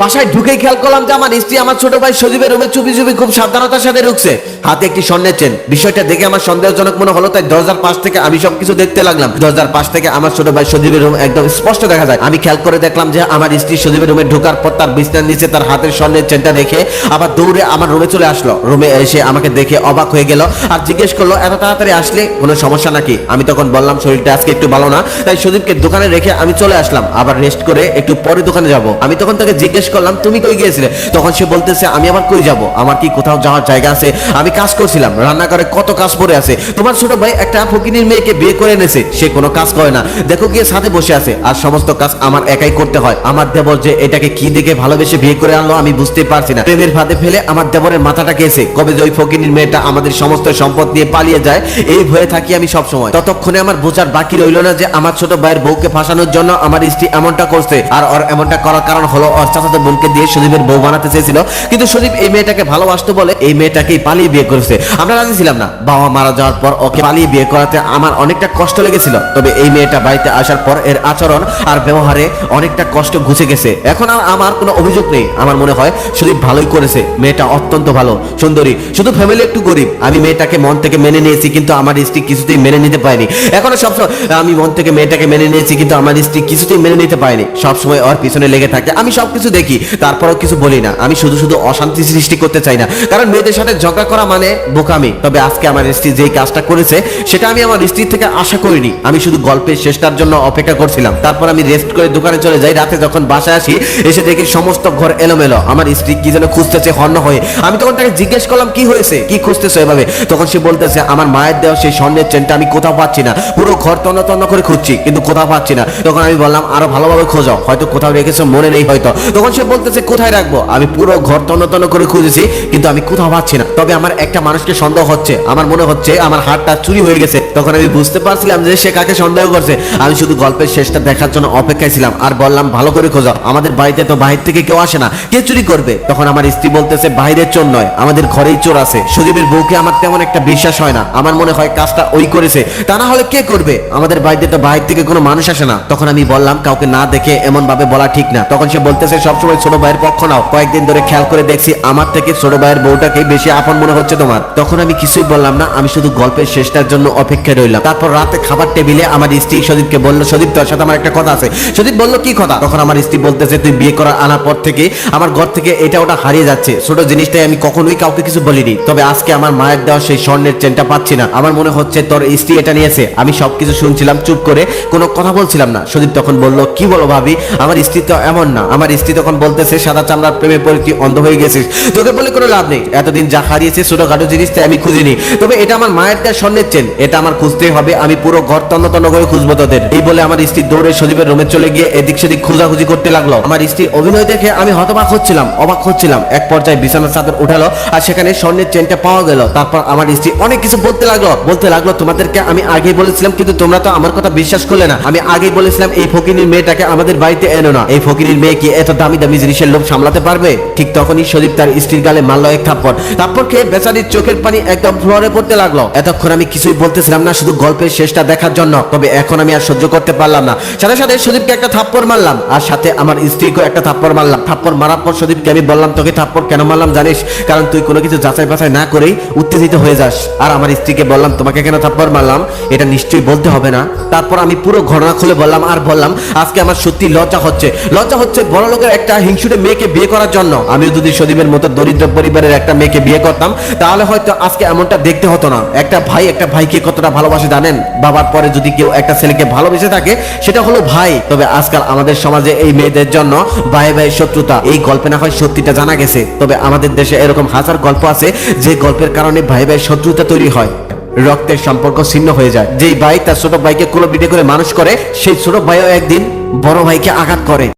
বাসায় ঢুকেই খেয়াল করলাম যে আমার স্ত্রী, আমার ছোট ভাই সজীবের রুমে চুপি চুপি খুব সাবধানতার সাথে ঢুকছে। হাতে একটি স্বর্ণের চেন। বিষয়টা দেখে আমার সন্দেহজনক মনে হলো, তাই দরজার পাশ থেকে আমি সবকিছু দেখতে লাগলাম। দরজার পাশ থেকে আমার ছোট ভাই সজীবের রুম একদম স্পষ্ট দেখা যায়। আমি খেয়াল করে দেখলাম যে আমার স্ত্রী সজীবের রুমে ঢোকার পর তার বিছনার নিচে তার হাতের স্বর্ণের চেনটা রেখে আবার দৌড়ে আমার রুমে চলে আসলো। রুমে এসে আমাকে দেখে অবাক হয়ে গেল আর জিজ্ঞেস করল, এত তাড়াতাড়ি আসলে? কোনো সমস্যা নাকি? আমি তখন বললাম, শরীরটা আজকে একটু ভালো না। তাই সজীবকে দোকানে রেখে আমি চলে আসলাম। আবার রেস্ট করে একটু পরে দোকানে যাব। আমি তখন তাকে জিজ্ঞেস করলাম, তুমি কই গিয়েছিলে? তখন সে বলতেছে, আমি আবার কই যাব? আমার কি কোথাও যাওয়ার জায়গা আছে? আমি কাজ করছিলাম, রান্নাঘরে কত কাজ পড়ে আছে। তোমার ছোট ভাই একটা ফকিনীর মেয়েকে বিয়ে করে এনেছে, সে কোনো কাজ করে না। দেখো গিয়ে সাথে বসে আছে, আর সমস্ত কাজ আমার একাই করতে হয়। আমার দেবর যে এটাকে কি দেখে ভালোবেসে বিয়ে করে আনলো, আমি বুঝতে পারছি না। প্রেমের ফাঁদে ফেলে আমার দেবরের মাথাটা গেছে। কবে যে ওই ফকিনীর মেয়েটা আমাদের সমস্ত সম্পদ নিয়ে পালিয়ে যায়, এই ভয়ে থাকি আমি সব সময় ততক্ষণে আমার বোঝার বাকি রইল না যে আমার ছোট ভাইয়ের বউকে ফাঁসানোর জন্য আমার স্ত্রী এমনটা করছে, আর ওর এমনটা করার কারণ হলো ওর চাচাতো বোনকে দিয়ে সুদীপের বউ বানাতে চেয়েছিল। কিন্তু সুদীপ এই মেয়েটাকে ভালোবাসতো বলে এই মেয়েটাকেই পালিয়ে বিয়ে করেছে। আমরা রাজি ছিলাম না। বাবা মারা যাওয়ার পর ওকে পালিয়ে বিয়ে করাতে আমার অনেকটা কষ্ট লেগেছিল। তবে এই মেয়েটা বাড়িতে আসার পর এর আচরণ আর ব্যবহারে অনেকটা কষ্ট ঘুষে গেছে। এখন আর আমার কোনো অভিযোগ নেই। আমার মনে হয় সুদীপ ভালোই করেছে। মেয়েটা অত্যন্ত ভালো, সুন্দরী। শুধু ফ্যামিলি একটু গরিব। আমি মেয়েটাকে মন থেকে মেনে নিয়েছি কিন্তু আমার স্ত্রী কিছুতেই মেনে নিতে পারেনি। এখনও সবসময় আমি মন থেকে মেয়েটাকে মেনে নিয়েছি কিন্তু আমার স্ত্রী কিছুতেই মেনে নিতে পারেনি। সবসময় ওর পিছনে লেগে থাকে। আমি সবকিছু দেখি, তারপরেও কিছু বলি না। আমি শুধু শুধু অশান্তি সৃষ্টি করতে চাই না। কারণ মেয়েদের সাথে ঝগড়া করা মানে বোকামি। তবে আজকে আমার স্ত্রী যেই কাজটা করেছে, সেটা আমি আমার স্ত্রীর থেকে আশা করিনি। আমি শুধু গল্পের শেষটার জন্য অপেক্ষা করছিলাম। তারপর আমি রেস্ট করে দোকানে চলে যাই। রাতে যখন বাসায় আসি, এসে দেখি সমস্ত ঘর এলোমেলো। আমার স্ত্রী কি যেন খুঁজতেছে হর্ণ হয়ে। আমি তখন তাকে জিজ্ঞেস করলাম, কি হয়েছে? কি খুঁজতেছো এভাবে? তখন সে বলতেছে, আমার মায়ের দেওয়া সেই স্বর্ণের চেনটা আমি কোথাও পাচ্ছি না। পুরো ঘর তন্ন তন্ন করে খুঁজছি, কিন্তু কোথাও পাচ্ছি না। তখন আমি বললাম, আরও ভালোভাবে খোঁজো হয়তো কোথাও রেখেছো, মনে নেই হয়তো। তখন সে বলতেছে, কোথায় রাখব? আমি পুরো ঘর তন্ন করে খুঁজেছি, কিন্তু আমি কোথাও পাচ্ছি না। তবে আমার একটা মানুষকে সন্দেহ হচ্ছে। আমার মনে হচ্ছে আমার হাতটা চুরি হয়ে গেছে। তখন আমি বুঝতে পারছিলাম যে সে কাকে সন্দেহ করছে। আমি শুধু গল্পের শেষটা দেখার জন্য অপেক্ষায় ছিলাম আর বললাম, ভালো করে খোঁজো। আমাদের বাড়িতে তো বাহির থেকে কেউ আসে না। কে চুরি করবে? তখন আমার স্ত্রী বলতেছে, বাইরের চোর নয়। আমাদের ঘরেই চোর আছে। সুদীপের বউকে আমার তেমন একটা বিশ্বাস হয় না। আমার মনে হয় কাজটা ওই করেছে। তা না হলে কে করবে? আমাদের বাড়িতে তো বাহির থেকে কোনো মানুষ আসে না। তখন আমি বললাম, কাউকে না দেখে এমন ভাবে বলা ঠিক না। তখন সে বলতেছে সবসময় ছোট ভাইয়ের পক্ষ নাও। কয়েকদিন ধরে খেয়াল করে দেখছি আমার থেকে ছোট ভাইয়ের বউটাকে বেশি আপন মনে হচ্ছে তোমার। তখন আমি কিছুই বললাম না, আমি শুধু গল্পের শেষটার জন্য অপেক্ষায় রইলাম। তারপর রাতে খাবার টেবিলে আমার স্ত্রী সদীপকে বলল সদীপ তোর সাথে আমার একটা কথা আছে। সদীপ বলল, কি কথা? তখন আমার স্ত্রী বলতেছে, তুই বিয়ে করা আনার পর থেকে আমার ঘর থেকে এটা ওটা হারিয়ে যাচ্ছে। ছোট জিনিসটাই আমি কখনোই কাউকে কিছু বলিনি। তবে আজকে আমার মায়ের দেওয়া সেই স্বর্ণের চেনটা পাচ্ছি না। আমার মনে হচ্ছে তোর স্ত্রী এটা নিয়েছে। আমি সবকিছু শুনছিলাম, চুপ করে কোনো কথা বলছিলাম না। সদীপ তখন বলল, কি বলো ভাবি? আমার স্ত্রী তো এমন না। আমার স্ত্রী তখন বলতেছে, সাদা চামড়ার প্রেমে পড়ে তুই অন্ধ হয়ে গেছিস। তোকে বলে কোনো লাভ নেই। এতদিন যা হারিয়েছে ছোটখাটো জিনিসটা আমি খুঁজিনি। তবে এটা আমার মায়ের দেওয়া স্বর্ণের চেন। এটা আমার খুঁজতেই হবে। আমি পুরো ঘর তন্ন তন্ন করে খুঁজবো তোদের। এই বলে আমার স্ত্রী দৌড়ে সজীবের রুমে চলে গিয়ে এদিক সেদিক খোঁজাখুঁজি করতে লাগল। আমার স্ত্রীর অভিনয় দেখে আমি হতবাক হচ্ছিলাম, অবাক হচ্ছিলাম। এক পর্যায়ে বিছানার চাদর উঠালো আর সেখানে স্বর্ণের চেনটা পাওয়া গেল। তারপর আমার স্ত্রী অনেক কিছু বলতে লাগল। বলতে লাগল, তোমাদেরকে আমি আগে বলেছিলাম, কিন্তু তোমরা তো আমার কথা বিশ্বাস করলে না। আমি আগেই বলেছিলাম, এই ফকিনীর মেয়েটাকে আমাদের বাড়িতে এনো না। এই ফকিনীর মেয়ে কি এত দামি দামি জিনিসের লোভ সামলাতে পারবে? ঠিক তখনই শরীফ তার স্ত্রীর গালে মারলো এক থাপ্পড়। তারপর খেয়ে বেচারির চোখের পানি একদম ফ্লোরে পড়তে লাগল। এতক্ষণ আমি কিছুই বলতেছিলাম না, শুধু গল্পের শেষটা দেখার জন্য। তবে এখন আমি আর সহ্য করতে পারলাম না। সাথে সাথে সুদীপকে একটা থাপ্পড় মারলাম, আর সাথে আমার স্ত্রীকে একটা থাপ্পড় মারলাম। থাপ্পড় মারার পর সুদীপকে আমি বললাম, তোকে থাপ্পড় কেন মারলাম জানিস? কারণ তুই কোনো কিছু যাচাই বাছাই না করেই উত্তেজিত হয়ে যাস। আর আমার স্ত্রীকে বললাম, তোমাকে কেন থাপ্পড় মারলাম? এটা নিশ্চয়ই বলতে হবে না। তারপর আমি পুরো ঘটনা খুলে বললাম, আর বললাম, আজকে আমার সত্যি লজ্জা হচ্ছে। লজ্জা হচ্ছে বড় লোকের একটা হিংসুটে মেয়েকে বিয়ে করার জন্য। আমিও যদি সদীপের মতো দরিদ্র পরিবারের একটা মেয়েকে বিয়ে করতাম, তাহলে হয়তো আজকে এমনটা দেখতে হতো না। একটা ভাই, একটা ভাইকে কতটা ভালোবাসে জানেন? বাবার পরে যদি কেউ একটা ছেলেকে ভালোবেসে থাকে, সেটা হলো ভাই। তবে আজকাল আমাদের সমাজে এই মেয়েদের জন্য ভাই ভাই শত্রুতা। এই গল্পে না হয় সত্যিটা জানা গেছে। তবে আমাদের দেশে এরকম হাজার গল্প আছে, যে গল্পের কারণে ভাই ভাই শত্রুতা তৈরি হয়। রক্তের সম্পর্ক ছিন্ন হয়ে যায়। যেই ভাই তার ছোট ভাইকে কুলো পিঠে করে মানুষ করে, সেই ছোট ভাইও একদিন বড় ভাইকে আঘাত করে।